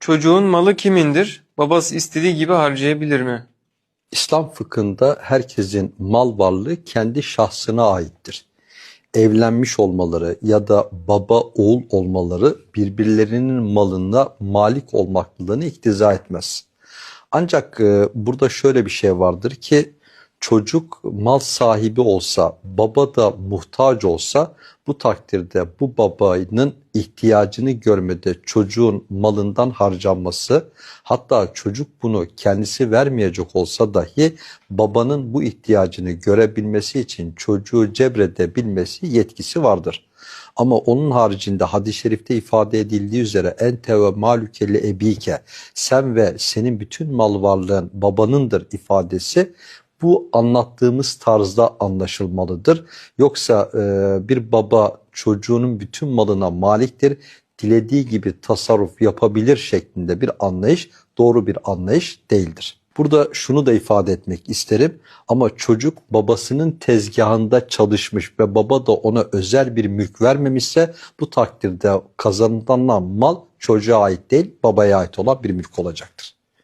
Çocuğun malı kimindir? Babası istediği gibi harcayabilir mi? İslam fıkhında herkesin mal varlığı kendi şahsına aittir. Evlenmiş olmaları ya da baba oğul olmaları birbirlerinin malına malik olmaklılığını iktiza etmez. Ancak e, burada şöyle bir şey vardır ki çocuk mal sahibi olsa, baba da muhtaç olsa bu takdirde bu babanın ihtiyacını görmede çocuğun malından harcanması hatta çocuk bunu kendisi vermeyecek olsa dahi babanın bu ihtiyacını görebilmesi için çocuğu cebredebilmesi yetkisi vardır. Ama onun haricinde hadis-i şerifte ifade edildiği üzere ente ve malükeli ebike sen ve senin bütün mal varlığın babanındır ifadesi bu anlattığımız tarzda anlaşılmalıdır. Yoksa e, bir baba çocuğunun bütün malına maliktir, dilediği gibi tasarruf yapabilir şeklinde bir anlayış doğru bir anlayış değildir. Burada şunu da ifade etmek isterim ama çocuk babasının tezgahında çalışmış ve baba da ona özel bir mülk vermemişse bu takdirde kazanılan mal çocuğa ait değil babaya ait olan bir mülk olacaktır.